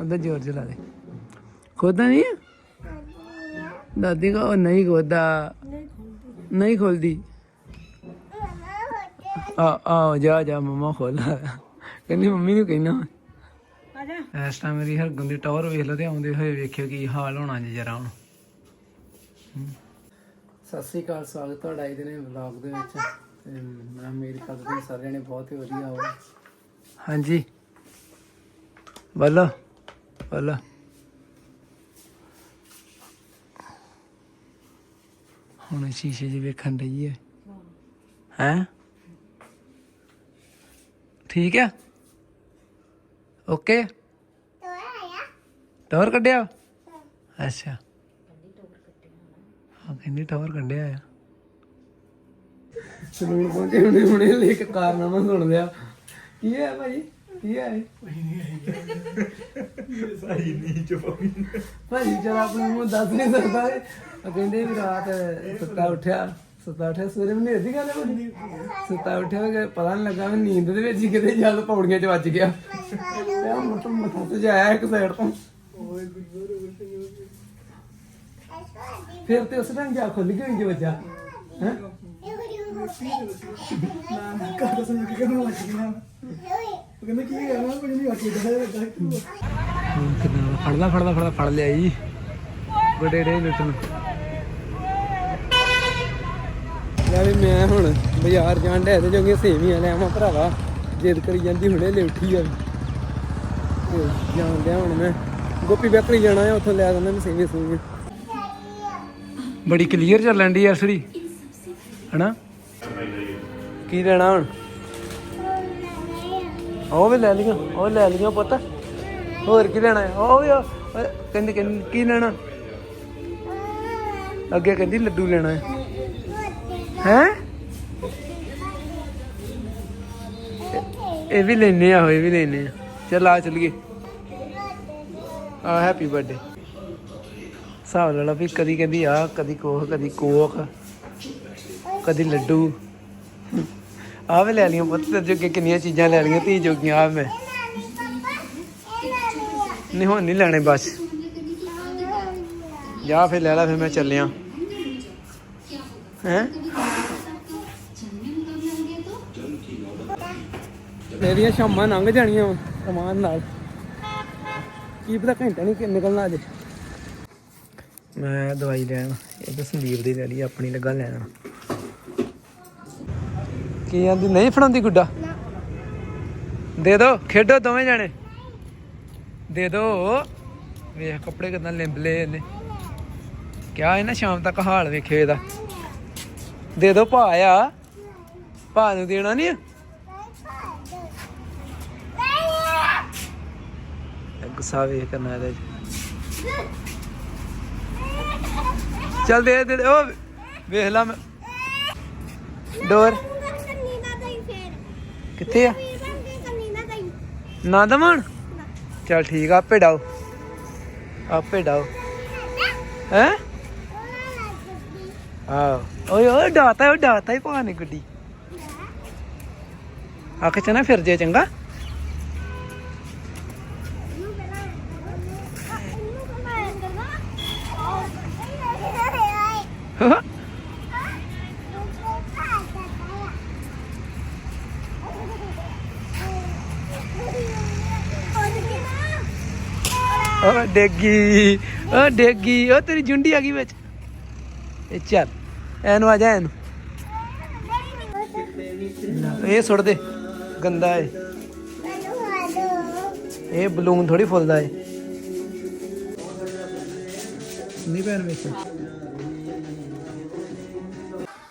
ਉਹਦਾ ਜ਼ੋਰ ਚਲਾ ਦੇ। ਖੋਦਾ ਨਹੀਂ ਹੈ? ਦਾਦੀ ਕੋ ਨਹੀਂ ਖੋਦਾ ਨਹੀਂ ਖੋਲਦੀ। ਆ ਆ ਜਾ ਜਾ ਮਮਾ ਖੋਲ। ਕਹਿੰਦੀ ਮੰਮੀ ਨੂੰ ਕਹਿਣਾ। ਆ ਜਾ ਇਸ ਟਾਈਮ ਮੇਰੀ ਹਰਗੁਣ ਦੀ ਟਾਵਰ ਵੇਖ ਲਓ ਤੇ ਆਉਂਦੇ ਹੋਏ ਵੇਖਿਓ ਕੀ ਹਾਲ ਹੋਣਾ ਜੀ ਜਰਾ ਹੁਣ। ਸਤਿ ਸ੍ਰੀ ਅਕਾਲ ਸਵਾਗਤ ਤੁਹਾਡਾ ਅੱਜ ਦੇ ਵਲੌਗ ਦੇ ਵਿੱਚ। ਤੇ ਮੈਂ ਉਮੀਦ ਕਰਦਾ ਕਿ ਸਾਰੇ ਜਣੇ ਬਹੁਤ ਹੀ ਵਧੀਆ ਹੋ ਹਾਂਜੀ। ਬੱਲਾ। ਬੱਲਾ ਹੁਣ ਸ਼ੀਸ਼ੇ 'ਚ ਵੇਖਣ ਰਹੀ ਹੈ ਹੈ? ਠੀਕ ਹੈ ਓਕੇ? ਟਾਵਰ ਕੱਢਿਆ? ਅੱਛਾ। ਹਾਂ, ਕਹਿੰਦੀ ਟਾਵਰ ਕੱਢਿਆ ਆ। ਸਲੂਨ ਪਹੁੰਚੇ ਹੁਣੇ ਹੁਣੇ ਲੈ ਕੇ ਕਾਰਨਾਮਾ ਸੁਣ ਲਿਆ ਕੀ ਹੈ ਭਾਈ? ਕੀ ਹੈ ਨਹੀਂ ਚੁਪਾਉਣੀ ਭਾਈ ਜਰਾ ਆਪਣੇ ਮੂੰਹ ਦੱਸ ਨਹੀਂ ਸਕਦਾ ਇਹ। ਉਹ ਕਹਿੰਦੇ ਵੀ ਰਾਤ ਸੁੱਤਾ ਉੱਠਿਆ ਸੁੱਤਾ ਉੱਠਿਆ ਸਵੇਰੇ ਮੈਨੂੰ ਇਹਦੀ ਗੱਲ ਬਣੀ ਸੁੱਤਾ ਉੱਠਿਆ ਕਿ ਪਤਾ ਨਹੀਂ ਲੱਗਾ ਵੀ ਨੀਂਦ ਦੇ ਵਿੱਚ ਹੀ ਕਿਤੇ ਜਦ ਪੌੜੀਆਂ 'ਚ ਵੱਜ ਗਿਆ। ਤੇ ਉਹ ਮਤਲਬ ਮੱਥਾ ਤੇ ਜਾਇਆ ਇੱਕ ਸਾਈਡ ਤੋਂ। ਫਿਰ ਤੇ ਉਸ ਟਾਈਮ ਜਾ ਖੁੱਲ ਗਈ ਜੇ ਵੱਜਾ ਹੈ? ਘਰ ਸੁਣ ਕੇ ਕਹਿੰਦਾ ਲੱਗ ਗਿਆ? ਉਹ ਕਹਿੰਦਾ ਕੀ ਕਰਨਾ ਕੁਝ ਨਹੀਂ ਆਖੀ ਦਾ ਕਿੰਨਾ ਫੜਦਾ ਫੜਦਾ ਫੜਦਾ ਫੜ ਲਿਆ ਜੀ। ਬੜੇ ਰੇ ਲੁੱਟਣ ਲੈ ਵੀ ਮੈਂ ਹੁਣ ਬਾਜ਼ਾਰ ਜਾਣ ਡਿਆ ਤੇ ਜੋਗੇ ਸੇਵੀਆਂ ਲੈ ਆਵਾਂ ਭਰਾਵਾ। ਜਿੱਦ ਕਰੀ ਜਾਂਦੀ ਹੁਣੇ ਲੈ ਉੱਠੀ ਆ। ਤੇ ਜਾਣ ਡਿਆ ਹੁਣ ਮੈਂ। ਗੋਪੀ ਬੇਕਰੀ ਜਾਣਾ ਆ ਉੱਥੋਂ ਲੈ ਦਿੰਦਾ ਮੈਂ ਸੇਵੀਆਂ ਸੇਵੀਆਂ। ਬੜੀ ਕਲੀਅਰ ਚੱਲਣ ਦੀ ਅਸੜੀ ਹਨਾ? ਕੀ ਲੈਣਾ ਹੁਣ? ਉਹ ਵੀ ਲੈ ਲਈਆਂ, ਉਹ ਲੈ ਲਈਆਂ ਪੁੱਤ। ਹੋਰ ਕੀ ਲੈਣਾ ਹੈ? ਉਹ ਵੀ ਉਹ- ਕਹਿੰਦੀ ਕਹਿੰਦੀ ਕੀ ਲੈਣਾ? ਅੱਗੇ ਕਹਿੰਦੀ ਲੱਡੂ ਲੈਣਾ ਹੈ। ਹੈ? ਇਹ ਵੀ ਲੈਨੇ ਆ ਇਹ ਵੀ ਲੈਨੇ ਆ। ਚੱਲ ਆ ਚਲੀਏ। ਆ ਹੈਪੀ ਬਰਥਡੇ ਹਿਸਾਬ ਲਾ ਲਾ ਵੀ ਕਦੀ ਕਹਿੰਦੀ ਆ, ਕਦੀ ਕੋਹ, ਕਦੀ ਕੋਕ, ਕਦੀ ਲੱਡੂ। ਆ ਵੀ ਲੈ ਲਈਆਂ ਪੁੱਤ ਤੇ ਜੋਗੇ ਕਿੰਨੀਆਂ ਚੀਜ਼ਾਂ ਲੈ ਲਈਆਂ ਤੀ ਜੋਗੀਆਂ ਆ ਮੈਂ। ਨਹੀਂ ਹੁਣ ਨਹੀਂ ਲੈਣੇ ਬਸ। ਜਾ ਫਿਰ ਲੈ ਲੈ ਫਿਰ ਮੈਂ ਚੱਲਿਆ। ਹੈ? ਮੇਰੀਆਂ ਸ਼ਾਮਾਂ ਲੰਘ ਜਾਣੀਆਂ ਵਾਂ ਕਮਾਨ ਨਾਲ। ਕੀ ਪਤਾ ਘੰਟਾ ਨਹੀਂ ਕਿ ਨਿਕਲਣਾ ਅਜੇ ਮੈਂ ਦਵਾਈ ਲੈਣ ਇਹ ਤਾਂ ਸੰਦੀਪ ਦੀ ਲੈ ਲਈ ਆਪਣੀ ਲੱਗਾ ਲੈਣ। ਕੀ ਆਂਦੀ? ਨਹੀਂ ਫੜਾਉਂਦੀ ਗੁੱਡਾ? ਦੇ ਦੋ ਖੇਡੋ ਦੋਵੇਂ ਜਾਣੇ। ਦੇ ਦੋ। ਵੇਖ ਕੱਪੜੇ ਕਿਦਾਂ ਲਿੰਬ ਲਏ ਇਹਨੇ। ਕਿਆ ਨਾ ਸ਼ਾਮ ਤੱਕ ਹਾਲ ਵੇਖਿਓ ਇਹਦਾ। ਦੇ ਦੋ ਭਾ ਆ। ਭਾ ਨੂੰ ਦੇਣਾ ਨਹੀਂ? ਗੁੱਸਾ ਵੇਖ ਕਰਨਾ ਇਹਦੇ। ਚੱਲ ਦੇ ਦੇ, ਉਹ ਵੇਖ ਲਾ ਮੈਂ। ਡੋਰ। ਕਿੱਥੇ ਆ? ਨਾ ਦਮਣ ਚੱਲ ਠੀਕ ਆ ਆਪੇ ਡਾਓ। ਆਪੇ ਡਾਓ। ਹੈ? ਆਹ। ਓਏ ਓਏ ਡਾਤਾ ਉਹ ਡਾਤਾ ਹੀ ਭਾਣੇ ਗੱਡੀ। ਅੱਖ ਚ ਨਾ ਫਿਰ ਜੇ ਚੰਗਾ। ਓ ਡੇਗੀ ਓ ਡੇਗੀ, ਓ ਤੇਰੀ ਜੁੰਡੀ ਆ ਗਈ ਵਿੱਚ। ਇਹ ਚੱਲ, ਐਨੂੰ ਆ ਜਾ ਐਨੂੰ। ਇਹ ਸੁੱਟ ਦੇ, ਗੰਦਾ ਏ। ਇਹ ਬਲੂਨ ਥੋੜੀ ਫੁੱਲਦਾ ਏ। ਨਹੀਂ ਪੈਣ ਵਿੱਚ।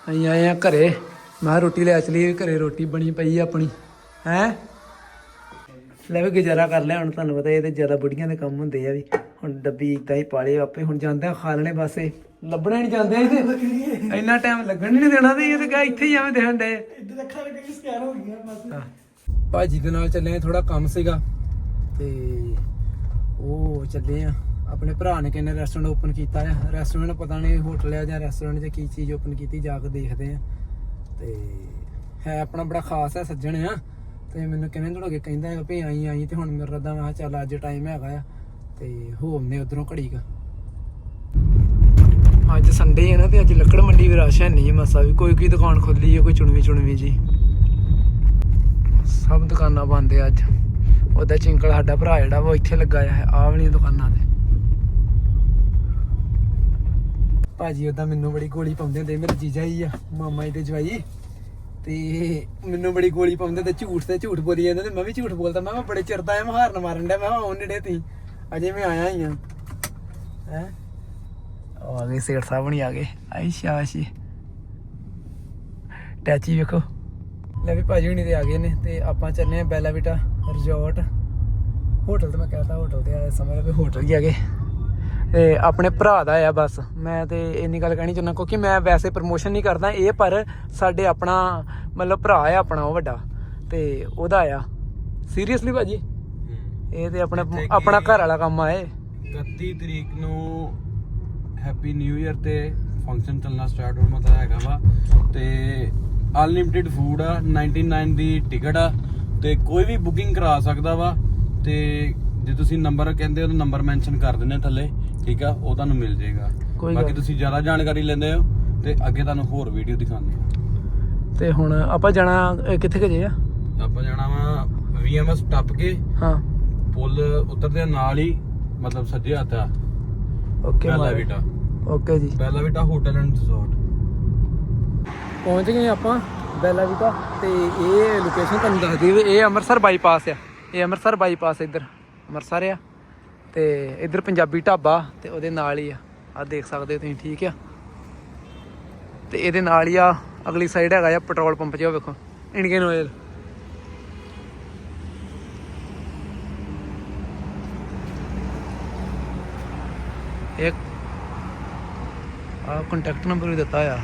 ਅਸੀਂ ਆਏ ਆ ਘਰੇ, ਮੈਂ ਕਿਹਾ ਰੋਟੀ ਲੈ ਚਲੀ ਘਰੇ ਰੋਟੀ ਬਣੀ ਪਈ ਆਪਣੀ। ਹੈ? ਲੈ ਵੀ ਗੁਜ਼ਾਰਾ ਕਰ ਲਿਆ ਹੁਣ ਤੁਹਾਨੂੰ ਪਤਾ ਇਹ ਤੇ ਜ਼ਿਆਦਾ ਬੁੜੀਆਂ ਦੇ ਕੰਮ ਹੁੰਦੇ ਆ ਵੀ। ਹੁਣ ਡੱਬੀ ਇਦਾਂ ਹੀ ਪਾਲੇ ਆਪੇ ਹੁਣ ਜਾਂਦੇ ਆ ਖਾ ਲੈਣੇ ਪਾਸੇ ਲੱਭਣੇ ਨਹੀਂ ਜਾਂਦੇ ਇਹਦੇ ਇੰਨਾ ਟਾਈਮ ਲੱਗਣ ਨਹੀਂ ਦੇਣਾ ਤੇ ਇਹ ਤੇ ਕਿਹਾ ਇੱਥੇ ਹੀ ਐਵੇਂ ਦੇਣ ਡੇ ਇੱਧਰ ਲੱਗ ਕੇ ਸਕੈਨ ਹੋ ਗਈਆਂ ਬਸ। ਭਾਜੀ ਦੇ ਨਾਲ ਚੱਲੇ ਆ ਥੋੜਾ ਕੰਮ ਸੀਗਾ। ਤੇ ਉਹ ਚੱਲੇ ਆ। ਆਪਣੇ ਭਰਾ ਨੇ ਕਿੰਨੇ ਰੈਸਟੋਰੈਂਟ ਓਪਨ ਕੀਤਾ ਆ। ਰੈਸਟੋਰੈਂਟ ਪਤਾ ਨਹੀਂ ਹੋਟਲ ਆ ਜਾਂ ਰੈਸਟੋਰੈਂਟ 'ਚ ਕੀ ਚੀਜ਼ ਓਪਨ ਕੀਤੀ ਜਾ ਕੇ ਦੇਖਦੇ ਆ। ਤੇ ਹੈ ਆਪਣਾ ਬੜਾ ਖਾਸ ਹੈ ਸੱਜਣ ਆ। ਤੇ ਮੈਨੂੰ ਕਹਿੰਦੇ ਦਿਨ ਹੋ ਗਏ ਕਹਿੰਦਾ ਹੈ ਵੀ ਆਈ ਆਈ ਤੇ ਹੁਣ ਮੇਰਾ ਰਦਾ ਮੈਂ ਕਿਹਾ ਚੱਲ ਅੱਜ ਟਾਈਮ ਹੈਗਾ ਆ ਤੇ ਹੋਮਨੇ ਉਧਰੋਂ ਘੜੀ ਕਾ। ਅੱਜ ਸੰਡੇ ਹੈ ਨਾ ਤੇ ਅੱਜ ਲੱਕੜ ਮੰਡੀ ਵੀ ਰਸ਼ ਹੈ ਨਹੀਂ ਮਸਾ ਵੀ। ਕੋਈ ਕੋਈ ਦੁਕਾਨ ਖੁੱਲੀ ਹੈ ਕੋਈ ਚੁਣਵੀ ਚੁਣਵੀ ਜੀ। ਸਭ ਦੁਕਾਨਾਂ ਬੰਦ ਹੈ ਅੱਜ। ਉਹਦਾ ਚਿੰਕਲ ਸਾਡਾ ਭਰਾ ਜਿਹੜਾ ਵਾ ਉਹ ਇੱਥੇ ਲੱਗਾ ਆ, ਆਹ ਵਾਲੀਆਂ ਦੁਕਾਨਾਂ ਤੇ। ਭਾਜੀ, ਉਹਦਾ ਮੈਨੂੰ ਬੜੀ ਗੋਲੀ ਪਾਉਂਦੇ ਹੁੰਦੇ ਮੇਰੇ ਜੀਜਾ ਹੀ ਆ, ਮਾਮਾ ਜੀ ਦੇ ਜਵਾਈ। ਤੇ ਮੈਨੂੰ ਬੜੀ ਗੋਲੀ ਪਾਉਂਦੇ ਤੇ ਝੂਠ ਤੇ ਝੂਠ ਬੋਲੀ ਜਾਂਦੇ ਤੇ ਮੈਂ ਵੀ ਝੂਠ ਬੋਲਦਾ, ਮੈਂ ਕਿਹਾ ਬੜੇ ਚਿਰ ਦਾ ਮੈਂ ਹਾਰਨ ਮਾਰਨ ਡਿਆ, ਮੈਂ ਆਉਣ ਨੇੜੇ ਤੀ ਅਜੇ ਮੈਂ ਆਇਆ ਹੀ ਆ। ਹੈ? ਆ ਗਏ, ਸੇਠ ਸਾਹਿਬ ਨਹੀਂ ਆ ਗਏ। ਆਈ ਸ਼ਾਬਾਸ਼ੀ ਟੈਚੀ ਵੇਖੋ। ਲੈ ਵੀ ਭਾਜੀ ਹੁਣੀ ਤੇ ਆ ਗਏ ਨੇ, ਤੇ ਆਪਾਂ ਚੱਲੇ ਆ ਬੈਲਾ ਵਿਟਾ ਰਿਜ਼ੋਰਟ। ਹੋਟਲ ਤੇ ਮੈਂ ਕਹਤਾ ਹੋਟਲ ਤੇ ਆ ਸਮਝ ਵੀ ਹੋਟਲ ਹੀ ਆ ਗਏ। ਤੇ ਆਪਣੇ ਭਰਾ ਦਾ ਆ ਬਸ। ਮੈਂ ਤੇ ਇੰਨੀ ਗੱਲ ਕਹਿਣੀ ਚਾਹੁੰਦਾ ਕਿਉਂਕਿ ਮੈਂ ਵੈਸੇ ਪ੍ਰਮੋਸ਼ਨ ਨਹੀਂ ਕਰਦਾ ਇਹ ਪਰ ਸਾਡੇ ਆਪਣਾ ਮਤਲਬ ਭਰਾ ਆ ਆਪਣਾ ਉਹ ਵੱਡਾ। ਤੇ ਉਹਦਾ ਆ। ਸੀਰੀਅਸਲੀ ਭਾਜੀ? ਇਹ ਤੇ ਆਪਣੇ ਆਪਣਾ ਘਰ ਵਾਲਾ ਕੰਮ ਆ ਇਹ। 31 ਤਰੀਕ ਨੂੰ ਹੈਪੀ ਨਿਊ ਇਅਰ ਤੇ ਫੰਕਸ਼ਨ ਚੱਲਣਾ ਸਟਾਰਟ ਹੋਣ ਮਤਲਬ ਹੈਗਾ ਵਾ। ਤੇ ਅਨਲਿਮਿਟਿਡ ਫੂਡ ਆ 99 ਦੀ ਟਿਕਟ ਆ ਤੇ ਕੋਈ ਵੀ ਬੁਕਿੰਗ ਕਰਾ ਸਕਦਾ ਵਾ। ਤੇ ਜੇ ਤੁਸੀਂ ਨੰਬਰ ਕਹਿੰਦੇ ਹੋ ਤਾਂ ਨੰਬਰ ਮੈਂਸ਼ਨ ਕਰ ਦਿੰਦੇ ਥੱਲੇ। ਠੀਕ ਆ? ਉਹ ਤੁਹਾਨੂੰ ਮਿਲ ਜਾਏਗਾ। ਕੋਈ ਗੱਲ ਬਾਕੀ ਤੁਸੀਂ ਜ਼ਿਆਦਾ ਜਾਣਕਾਰੀ ਲੈਂਦੇ ਹੋ ਤੇ ਅੱਗੇ ਤੁਹਾਨੂੰ ਹੋਰ ਵੀਡੀਓ ਦਿਖਾਉਂਦੇ ਆ ਤੇ ਹੁਣ ਆਪਾਂ ਜਾਣਾ ਅਹ, ਕਿੱਥੇ ਗਏ ਆ? ਆਪਾਂ ਜਾਣਾ ਵਾ ਵੀਐਮਐਸ ਟੱਪ ਕੇ ਹਾਂ। ਪੁਲ ਉਤਰਦੇ ਨਾਲ ਹੀ ਮਤਲਬ ਸੱਜੇ ਹੱਥ ਆ। ਓਕੇ ਬੈਲਾ ਵਿਟਾ ਓਕੇ ਜੀ। Bella Vita hotel and resort. ਪਹੁੰਚ ਗਏ ਆਪਾਂ ਬੈਲਾ ਵਿਟਾ ਤੇ ਇਹ ਲੋਕੇਸ਼ਨ ਤੁਹਾਨੂੰ ਦੱਸ ਦਈਏ ਵੀ ਇਹ ਅੰਮ੍ਰਿਤਸਰ ਬਾਈਪਾਸ ਆ। ਇਹ ਅੰਮ੍ਰਿਤਸਰ ਬਾਈਪਾਸ ਇੱਧਰ। ਅੰਮ੍ਰਿਤਸਰ ਆ। ਤੇ ਇੱਧਰ ਪੰਜਾਬੀ ਢਾਬਾ ਤੇ ਉਹਦੇ ਨਾਲ ਹੀ ਆ। ਆ ਦੇਖ ਸਕਦੇ ਹੋ ਤੁਸੀਂ, ਠੀਕ ਆ? ਤੇ ਇਹਦੇ ਨਾਲ ਹੀ ਆ, ਅਗਲੀ ਸਾਈਡ ਹੈਗਾ ਆ ਪੈਟਰੋਲ ਪੰਪ ਜਿਹਾ ਵੇਖੋ ਇੰਡੀਅਨ ਆਇਲ ਇੱਕ ਆ ਕੰਟੈਕਟ ਨੰਬਰ ਵੀ ਦਿੱਤਾ ਆ।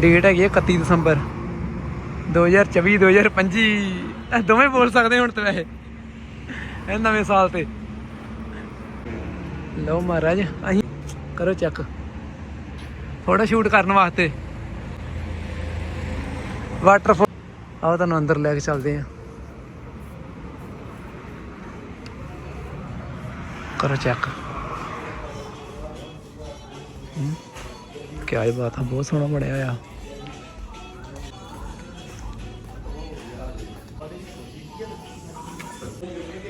ਡੇਟ ਹੈਗੀ ਹੈ 31 ਦਸੰਬਰ 2024 2025 ਇਹ ਦੋਵੇਂ ਬੋਲ ਸਕਦੇ ਹੁਣ ਤੇ ਵੈਸੇ, ਇਹ ਨਵੇਂ ਸਾਲ ਤੇ। ਲਓ ਮਹਾਰਾਜ, ਅਸੀਂ ਕਰੋ ਚੈੱਕ ਫੋਟੋ ਸ਼ੂਟ ਕਰਨ ਵਾਸਤੇ। ਵਾਟਰਫਾਲ ਆਓ ਤੁਹਾਨੂੰ ਅੰਦਰ ਲੈ ਕੇ ਚੱਲਦੇ ਆ ਕਰੋ ਚੈੱਕ ਕੀ ਬਾਤ ਆ, ਬਹੁਤ ਸੋਹਣਾ ਬਣਿਆ ਆ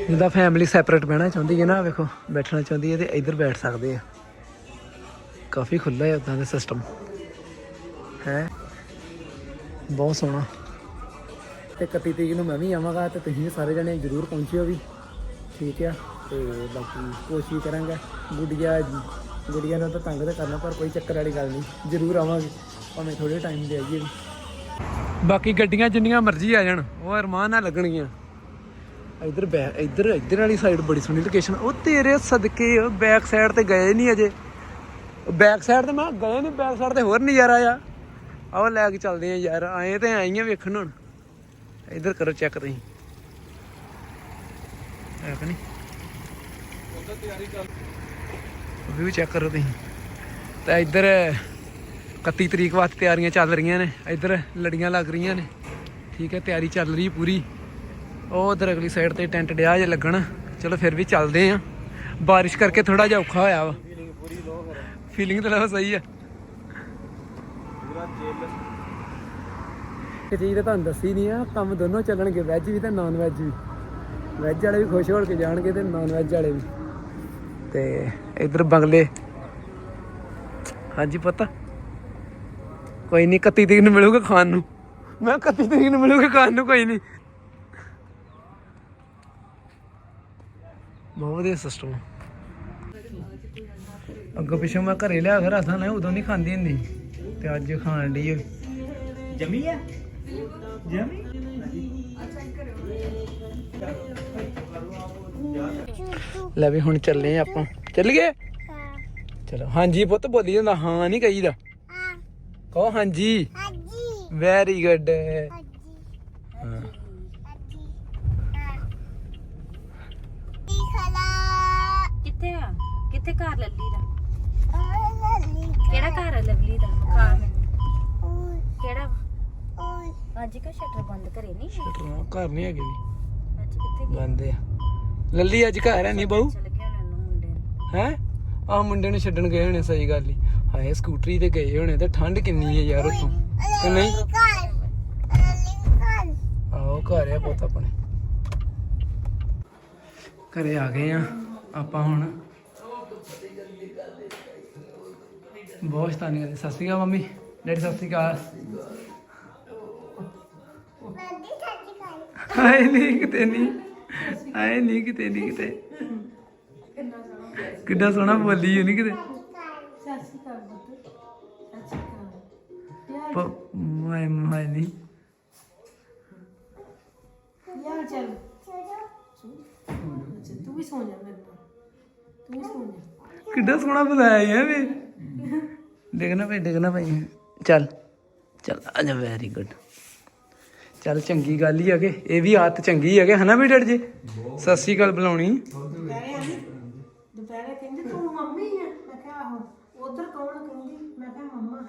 ਜਿੱਦਾਂ ਫੈਮਿਲੀ ਸੈਪਰੇਟ ਬਹਿਣਾ ਚਾਹੁੰਦੀ ਹੈ ਨਾ, ਵੇਖੋ, ਬੈਠਣਾ ਚਾਹੁੰਦੀ ਹੈ ਤੇ ਇੱਧਰ ਬੈਠ ਸਕਦੇ ਆ। ਕਾਫੀ ਖੁੱਲਾ ਹੈ ਉਦਾਂ ਦਾ ਸਿਸਟਮ ਹੈ? ਬਹੁਤ ਸੋਹਣਾ। ਤੇ 31 ਤਰੀਕ ਨੂੰ ਮੈਂ ਵੀ ਆਵਾਂਗਾ ਤੇ ਤੁਸੀਂ ਸਾਰੇ ਜਣੇ ਜ਼ਰੂਰ ਪਹੁੰਚਿਓ ਵੀ। ਠੀਕ ਆ? ਤੇ ਬਾਕੀ ਕੋਸ਼ਿਸ਼ ਕਰਾਂਗਾ। ਗੁੱਡੀਆਂ, ਗੁੱਡੀਆ ਨੂੰ ਤਾਂ ਤੰਗ ਤਾਂ ਕਰਨਾ, ਪਰ ਕੋਈ ਚੱਕਰ ਵਾਲੀ ਗੱਲ ਨਹੀਂ। ਜ਼ਰੂਰ ਆਵਾਂਗੇ। ਭਾਵੇਂ ਥੋੜੇ ਟਾਈਮ ਦੇ ਆਈਏ ਵੀ। ਬਾਕੀ ਗੱਡੀਆਂ ਜਿੰਨੀਆਂ ਮਰਜ਼ੀ ਆ ਜਾਣ, ਉਹ ਅਰਮਾਨ ਨਾਲ ਲੱਗਣਗੀਆਂ। ਇੱਧਰ ਬੈ, ਇੱਧਰ ਇੱਧਰ ਵਾਲੀ ਸਾਈਡ ਬੜੀ ਸੋਹਣੀ ਲੋਕੇਸ਼ਨ ਉਹ ਤੇਰੇ ਸਦਕੇ ਬੈਕ ਸਾਈਡ ਤੇ ਗਏ ਨਹੀਂ ਅਜੇ। ਬੈਕ ਸਾਈਡ ਤੇ ਮੈਂ ਕਿਹਾ ਗਏ ਨਹੀਂ ਬੈਕ ਸਾਈਡ ਤੇ ਹੋਰ ਨਜ਼ਾਰਾ ਆ। ਆਓ ਲੈ ਕੇ ਚੱਲਦੇ ਆ ਯਾਰ, ਆਏ ਤੇ ਆਈਆਂ ਵੇਖਣ ਹੁਣ। ਇੱਧਰ ਕਰੋ ਚੈੱਕ ਤੁਸੀਂ। ਹੈ ਕਿ ਨਹੀਂ? ਵਿਊ ਚੈੱਕ ਕਰੋ ਤੁਸੀਂ। ਤਾਂ ਇੱਧਰ 31 ਤਰੀਕ ਵਾਸਤੇ ਤਿਆਰੀਆਂ ਚੱਲ ਰਹੀਆਂ ਨੇ। ਇੱਧਰ ਲੜੀਆਂ ਲੱਗ ਰਹੀਆਂ ਨੇ। ਠੀਕ ਹੈ, ਤਿਆਰੀ ਚੱਲ ਰਹੀ ਪੂਰੀ। ਉਹ ਉਧਰ ਅਗਲੀ ਸਾਈਡ ਤੇ ਟੈਂਟ ਡਿਆ ਜੇ ਲੱਗਣ। ਚਲੋ ਫਿਰ ਵੀ ਚੱਲਦੇ ਆ। ਬਾਰਿਸ਼ ਕਰਕੇ ਥੋੜਾ ਜਿਹਾ ਔਖਾ ਹੋਇਆ ਵਾ। ਫੀਲਿੰਗ ਤਾਂ ਲਓ ਸਹੀ ਆ। ਇਹ ਚੀਜ਼ ਤਾਂ ਤੁਹਾਨੂੰ ਦੱਸੀ ਨਹੀਂ ਆ, ਕੰਮ ਦੋਨੋਂ ਚੱਲਣਗੇ ਵੈਜ ਵੀ ਤੇ ਨਾਨ ਵੈਜ ਵੀ। ਵੈਜ ਵਾਲੇ ਵੀ ਖੁਸ਼ ਹੋ ਕੇ ਜਾਣਗੇ ਤੇ ਨਾਨ ਵੈਜ ਵਾਲੇ ਵੀ। ਤੇ ਇਧਰ ਬੰਗਲੇ। ਹਾਂਜੀ ਪਤਾ। ਕੋਈ ਨਹੀਂ 31 ਤਰੀਕ ਨੂੰ ਮਿਲੂਗਾ ਖਾਣ ਨੂੰ। ਮੈਂ 31 ਤਰੀਕ ਨੂੰ ਮਿਲੂਗਾ ਖਾਣ ਨੂੰ, ਕੋਈ ਨਹੀਂ ਬਹੁਤ ਵਧੀਆ ਸਿਸਟਮ ਅੱਗੋਂ ਪਿੱਛੋਂ ਮੈਂ ਘਰੇ ਲਿਆ ਕੇ ਰੱਖਦਾ ਨਾ ਉਦੋਂ ਨਹੀਂ ਖਾਂਦੀ ਹੁੰਦੀ। ਤੇ ਅੱਜ ਖਾਣ ਲਈ ਜਮੀ ਆ? ਜਮੀ? ਲੈ ਵੀ ਹੁਣ ਚੱਲੇ ਆ ਆਪਾਂ। ਚੱਲ ਗਏ? ਚਲੋ ਹਾਂਜੀ ਪੁੱਤ ਬੋਲੀ ਜਾਂਦਾ ਹਾਂ ਨਹੀਂ ਕਹੀਦਾ। ਕਹੋ ਹਾਂਜੀ। ਵੈਰੀ ਗੁੱਡ ਘਰ ਲੱਲੀ ਦਾ? ਕਿਹੜਾ ਘਰ ਆ ਲਵਲੀ ਦਾ? ਖਾ ਮੈਨੂੰ ਕਿਹੜਾ ਅੱਜ ਕਾ ਸ਼ਟਰ ਬੰਦ ਕਰੇ ਨਹੀਂ ਸ਼ਟਰ ਘਰ ਨਹੀਂ ਹੈਗੇ ਵੀ ਅੱਜ ਕਿੱਥੇ ਗਿਆ ਬੰਦੇ ਆ। ਲੱਲੀ ਅੱਜ ਘਰ ਹੈ ਨਹੀਂ ਬਹੂ ਚਲ ਹੈ? ਆ ਮੁੰਡੇ ਨੂੰ ਛੱਡਣ ਗਏ ਹੋਣੇ ਸਹੀ ਗੱਲ ਹੀ ਹਾਏ ਸਕੂਟਰੀ ਤੇ ਗਏ ਹੋਣੇ ਤੇ ਠੰਡ ਕਿੰਨੀ ਹੈ ਯਾਰ ਉੱਤੋਂ ਤੇ ਨਹੀਂ? ਆਓ ਘਰ ਆ ਪੁੱਤ ਆਪਣੇ। ਘਰੇ ਆ ਗਏ ਆ। ਆਪਾਂ ਹੁਣ ਬਹੁਤ ਸ਼ਤਾਨੀ ਕਰਦੇ ਸਤਿ ਸ਼੍ਰੀ ਅਕਾਲ ਮੰਮੀ। ਡੈਡੀ ਸਤਿ ਸ਼੍ਰੀ ਅਕਾਲ। ਆਏ ਨਹੀਂ ਕਿਤੇ ਨਹੀਂ ਆਏ ਨਹੀਂ ਕਿਤੇ ਨਹੀਂ ਕਿਤੇ। ਕਿੱਡਾ ਸੋਹਣਾ ਬੋਲੀ ਨਹੀਂ ਕਿਤੇ। ਪ- ਮਾਏ ਮਾਏ ਨਹੀਂ ਯਾਰ ਚੱਲ? ਅੱਛਾ ਤੂੰ ਵੀ ਸੌ ਜਾ ਮੇਰੇ ਨਾਲ ਤੂੰ ਵੀ ਸੌ ਜਾ। ਕਿੱਡਾ ਸੋਹਣਾ ਬੁਲਾਇਆ ਯਾਰ ਵੇ ਦੇਖਣਾ ਭਾਈ ਦੇਖਣਾ ਭਾਈ ਚੱਲ ਚੱਲ ਆ ਜਾ ਵੈਰੀ ਗੁੱਡ ਚੱਲ ਚੰਗੀ ਗੱਲ ਹੀ ਕਿ ਇਹ ਵੀ ਆਦਤ ਚੰਗੀ ਹੈ ਕਿ ਹਨਾ ਵੀ ਡੈਡ ਜੀ? ਸਤਿ ਸ਼੍ਰੀ ਅਕਾਲ ਬੁਲਾਉਣੀ। ਦੁਪਹਿਰੇ ਆਂਦੀ ਦੁਪਹਿਰੇ ਕਹਿੰਦੀ ਤੂੰ ਮੰਮੀ ਹੈ ਮੈਂ ਕਿਹਾ ਆਹੋ। ਉਧਰ ਕੌਣ ਕਹਿੰਦੀ ਮੈਂ ਕਿਹਾ ਮੰਮਾ।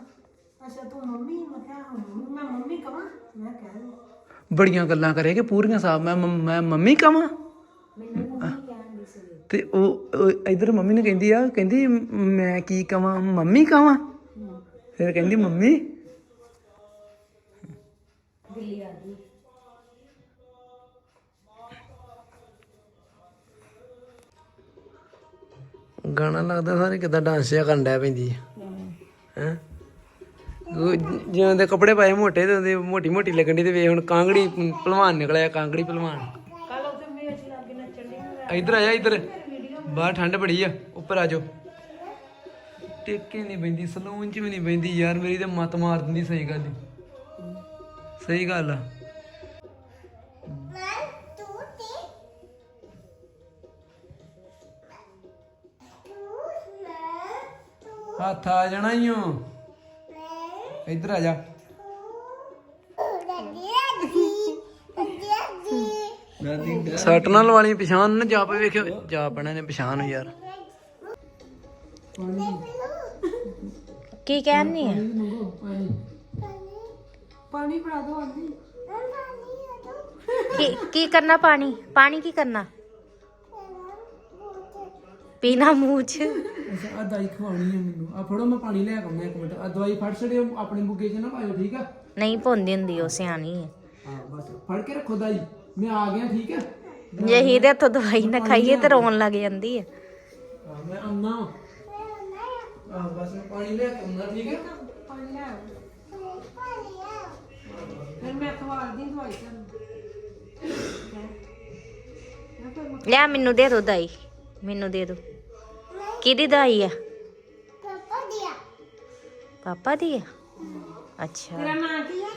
ਅੱਛਾ ਤੂੰ ਮੰਮੀ ਮੈਂ ਕਿਹਾ ਆਹੋ ਮੰਮੀ। ਮੈਂ ਮੰਮੀ ਕਵਾਂ? ਮੈਂ ਕਹਿ ਰਹੀ ਬੜੀਆਂ ਗੱਲਾਂ ਕਰੇ ਕਿ ਪੂਰੀਆਂ ਸਾਫ਼ ਮੈਂ ਮੈਂ ਮੰਮੀ ਕਵਾਂ? ਤੇ ਉਹ ਇਧਰ ਮੰਮੀ ਨੂੰ ਕਹਿੰਦੀ ਆ ਕਹਿੰਦੀ ਮ- ਕੀ ਕਵਾਂ? ਮੰਮੀ ਕਵਾਂ? ਫਿਰ ਕਹਿੰਦੀ ਮੰਮੀ। ਗਾਣਾ ਲੱਗਦਾ ਸਾਰੇ ਕਿਦਾਂ ਡਾਂਸ ਜਿਹਾ ਕਰਨ ਡਿਆ ਪੈਂਦੀ ਹੈ? ਹੈ ਜਿਵੇਂ ਦੇ ਕੱਪੜੇ ਪਾਏ ਮੋਟੇ ਤੇ ਉਹਦੇ ਮੋਟੀ ਮੋਟੀ ਲੱਗਣ ਦੀ ਤੇ ਵੇ ਹੁਣ ਕਾਂਗੜੀ ਪਹਿਲਵਾਨ ਨਿਕਲਿਆ ਕਾਂਗੜੀ ਪਹਿਲਵਾਨ ਕੱਲ ਉਹਦੇ ਮੇਚ ਲੱਗ ਨਾ ਚੰਡੀ ਇੱਧਰ ਆ ਜਾ ਇੱਧਰ। ਬਾਹਰ ਠੰਡ ਬੜੀ ਆ, ਉੱਪਰ ਆ ਜਾਓ। ਟੇਕੇ ਨਹੀਂ ਪੈਂਦੀ, ਸਲੂਨ ਚ ਵੀ ਨਹੀਂ ਪੈਂਦੀ ਯਾਰ, ਮੇਰੀ ਤੇ ਮਤ ਮਾਰ ਦਿੰਦੀ ਸਹੀ ਗੱਲ ਈ। ਸਹੀ ਗੱਲ ਆ। ਹੱਥ ਆ ਜਾਣਾ ਈ ਓ। ਇੱਧਰ ਆ ਜਾ। ਸੱਟ ਨਾਲ ਵਾਲੀ ਪਛਾਣ ਨਾ ਜਾ ਪੇ ਵੇਖਿਓ। ਜਾ ਪਣਾ ਨੇ ਪਛਾਣ ਯਾਰ। ਕੀ ਕਹਿਣੀ ਹੈ ਪਾਣੀ ਫੜਾ ਦੋ ਆਂਦੀ ਕੀ ਕੀ ਕਰਨਾ ਪਾਣੀ? ਪਾਣੀ ਕੀ ਕਰਨਾ? ਪੀਣਾ ਮੂੰਹ ਚ। ਅੱਛਾ ਆ ਦਵਾਈ ਖਵਾਉਣੀ ਹੈ ਮੈਨੂੰ। ਆ ਫੜੋ ਮੈਂ ਪਾਣੀ ਲੈ ਕੇ ਆਉਣਾ ਇੱਕ ਮਿੰਟ। ਆ ਦਵਾਈ ਫੜ ਛੜਿਓ ਆਪਣੇ ਬੁੱਗੇ 'ਚ ਨਾ ਪਾਇਓ ਠੀਕ ਆ? ਨਹੀਂ ਭੁੰਦੀ ਹੁੰਦੀ ਉਹ ਸਿਆਣੀ ਹੈ ਹਾਂ ਬਸ। ਫੜ ਕੇ ਰੱਖੋ ਦਵਾਈ। ਮੈਂ ਆ ਗਿਆ ਠੀਕ ਹੈ? ਜੇ ਹੀ ਦੇ ਤੋਂ ਦਵਾਈ ਨਾ ਖਾਈਏ ਤੇ ਰੋਣ ਲੱਗ ਜਾਂਦੀ ਹੈ। ਮੈਂ ਆਉਣਾ ਆ ਬਸ ਮੈਂ ਪਾਣੀ ਲੈ ਕੇ ਆਉਣਾ ਠੀਕ ਹੈ? ਲੈ। ਫਿਰ ਮੈਂ ਖਵਾਲ ਦੀ ਦਵਾਈ ਤੈਨੂੰ ਲਿਆ ਮੈਨੂੰ ਦੇ ਦੋ ਦਵਾਈ ਮੈਨੂੰ ਦੇ ਦੋ। ਕਿਹਦੀ ਦਵਾਈ ਆ? ਪਾਪਾ ਦੀ ਆ। ਅੱਛਾ। ਤੇਰਾ ਨਾਂ ਕੀ ਹੈ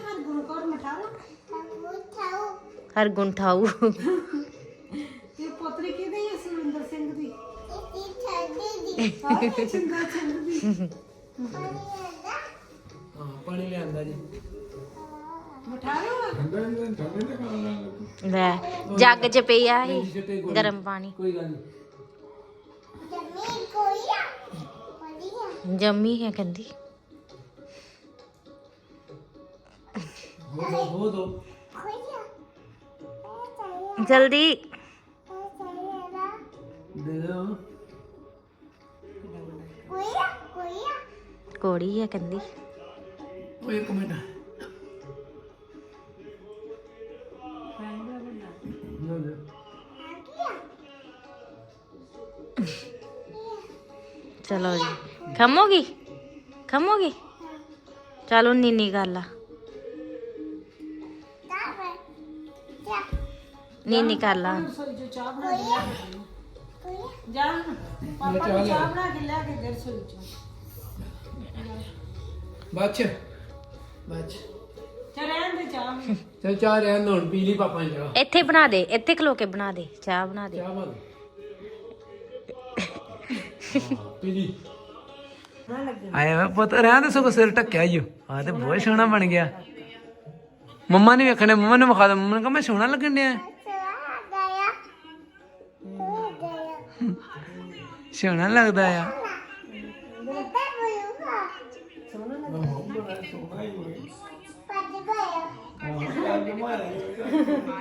ਹਰਗੁਣ ਠਾਊ ਤੇ ਪੋਤਰੀ ਕਿਹਦੀ ਹੈ ਸੁਰਿੰਦਰ ਸਿੰਘ ਦੀ? ਸਾਰੇ ਚੰਗਾ ਸਿੰਘ ਦੀ। ਹਾਂ ਪਾਣੀ ਲਿਆਂਦਾ ਜੀ। ਮਠਾਲਾ ਲੈ ਜੱਗ ਚ ਪਿਆ। ਗਰਮ ਪਾਣੀ। ਕੋਈ ਗੱਲ ਨਹੀਂ। ਜੰਮੀ ਹੈ ਕਹਿੰਦੀ। ਹੋ ਦੋ ਹੋ ਦੋ। ਜਲਦੀ। ਕੋੜੀ ਹੈ ਕਹਿੰਦੀ। ਓਏ ਇੱਕ ਮਿੰਟ। ਚਲੋ ਜੀ। ਖਮੋਗੀ ਖਮੋਗੀ ਚਲੋ ਨੀਨੀ ਗੱਲ ਆ। ਨੀਨੀ ਕਰ ਲਾ। ਰਸੋਈ ਚੋਂ ਚਾਹ ਬਣਾ ਕੇ ਲਿਆ ਕੇ ਦੇ। ਜਾ ਪਾਪਾ ਨੂੰ ਚਾਹ ਬਣਾ ਕੇ ਲਿਆ ਕੇ ਦੇ ਰਸੋਈ ਚੋਂ। ਬੱਚ। ਬੱਚ। ਚਾ ਰਹਿਣ ਦੇ ਚਾਹ ਚਲ ਚਾਹ ਰਹਿਣ ਦੋ ਹੁਣ ਪੀ ਲਈ ਪਾਪਾ ਨੇ ਚਾਹ। ਇੱਥੇ ਬਣਾ ਦੇ ਇੱਥੇ ਖਲੋ ਕੇ ਬਣਾ ਦੇ ਚਾਹ ਬਣਾ ਦੇ। ਚਾਹ ਬਣ ਪੀ ਲਈ। ਨਾ ਲੱਗੇ। ਆਇਆ ਵਾ ਪੁੱਤ ਰਹਿਣ ਦੇ ਸਗੋਂ ਸਿਰ ਢੱਕਿਆ ਈ ਓ। ਆ ਤੇ ਬਹੁਤ ਸੋਹਣਾ ਬਣ ਗਿਆ। ਮੰਮਾ ਨੇ ਵੇਖਣੇ ਮੰਮਾ ਨੇ ਵਿਖਾ ਦੇ। ਮੰਮਾ ਨੇ ਕਹਾ ਮੈਂ ਸੋਹਣਾ ਲੱਗਣ ਡਿਆ। ਸੋਹਣਾ ਲੱਗਦਾ ਆ।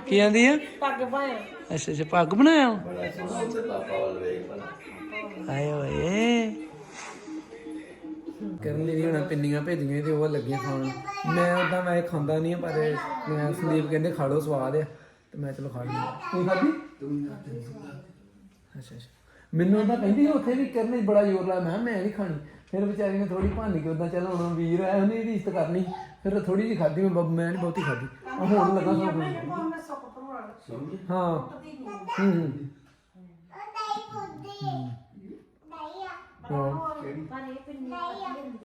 ਕੀ ਆਂਦੀ ਆ? ਪੱਗ ਪਾਇਆ। ਅੱਛਾ ਅੱਛਾ ਪੱਗ ਬਣਾਇਆ ਆਏ ਓਏ। ਕਰਨ ਲਈ ਹੁਣ ਪਿੰਨੀਆਂ ਭੇਜੀਆਂ ਤੇ ਉਹ ਲੱਗੀਆਂ ਖਾਣ। ਮੈਂ ਉਦਾਂ ਮੈਂ ਖਾਂਦਾ ਨਹੀਂ ਪਰ ਮੈਂ ਸੰਦੀਪ ਕਹਿੰਦੇ ਖਾ ਲਓ ਸਵਾਦ ਆ ਤੇ ਮੈਂ ਚਲੋ ਖਾ ਲਈ ਤੂੰ ਖਾਧੀ? ਅੱਛਾ ਅੱਛਾ। ਮੈਨੂੰ ਤਾਂ ਕਹਿੰਦੀ ਉੱਥੇ ਵੀ ਕਰਨੇ ਬੜਾ ਜ਼ੋਰ ਲਾਇਆ ਮੈਂ ਕਿਹਾ ਮੈਂ ਨਹੀਂ ਖਾਣੀ। ਫਿਰ ਵਿਚਾਰੀ ਨੇ ਥੋੜੀ ਭੰਨ ਕੇ ਉਦਾਂ ਚੱਲ ਹੁਣ ਵੀਰ ਆਇਆ ਉਹਨੇ ਇਹਦੀ ਇੱਜ਼ਤ ਕਰਨੀ। ਫਿਰ ਥੋੜੀ ਜਿਹੀ ਖਾਧੀ ਮੈਂ ਬੱਬ- ਮੈਂ ਨਹੀਂ ਬਹੁਤੀ ਖਾਧੀ। ਆ ਹੁਣ ਲੱਗਾ ਸੌਂ ਹਾਂ। ਹੂੰ ਹੂੰ। ਹਾਂ ਪਰ ਇਹ ਪਿੰਨੀ